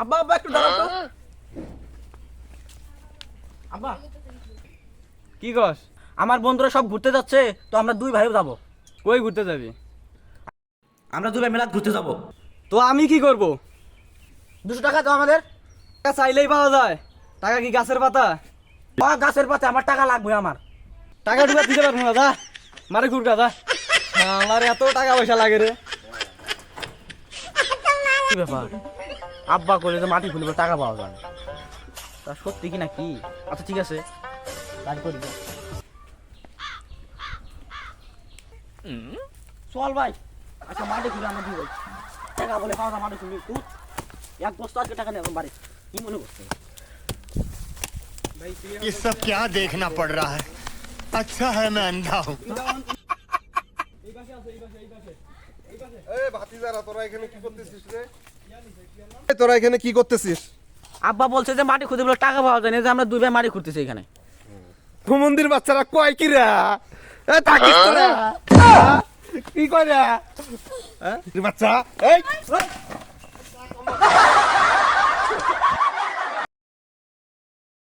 আব্বা আব্বা একটু দাঁড়াও তো। আব্বা। কি কস আমার বন্ধুরা সব ঘুরতে যাচ্ছে তো আমরা দুই ভাইও যাব। কই ঘুরতে যাবি? আমরা দুই ভাই মেলাত ঘুরতে যাব। তো আমি কি করব? দুশো টাকা তো আমাদের। টাকা চাইলেই পাওয়া যায়। টাকা কি গাছের পাতা? বা গাছের পাতে আমার টাকা লাগবে আমার। টাকা টুকা দিতে পারব না যা। মারে ঘুরকা যা। আমার এত টাকা পয়সা লাগে রে। কি ব্যাপার? আব্বা করলে তো মাটি খুলবে টাকা পাওয়া যায় না। তা সত্যি কি না কি আচ্ছা ঠিক আছে তাই করি চল ভাই আচ্ছা মাটি খুলে আমরা দিয়ে টাকা বলে পাওয়া যায় মাটি খুলবি তুই এক বস্তা আজকে টাকা নেই এখন বাড়ি কি মনে করছে ये सब क्या देखना पड़ रहा है अच्छा है मैं अंधा हूँ এই ভাতিজারা তোরা এখানে কি করতেছিস রে এই, তোরা এখানে কি করতেছিস? আব্বা বলছে যে মাটি খুঁজে বলে টাকা পাওয়া যায় না যে আমরা দুই ভাই মাটি খুঁজতেছি এখানে। মন্দির বাচ্চারা কয় কি রে এ থাকিস তোরা? কি কয় রে? বাচ্চা এই।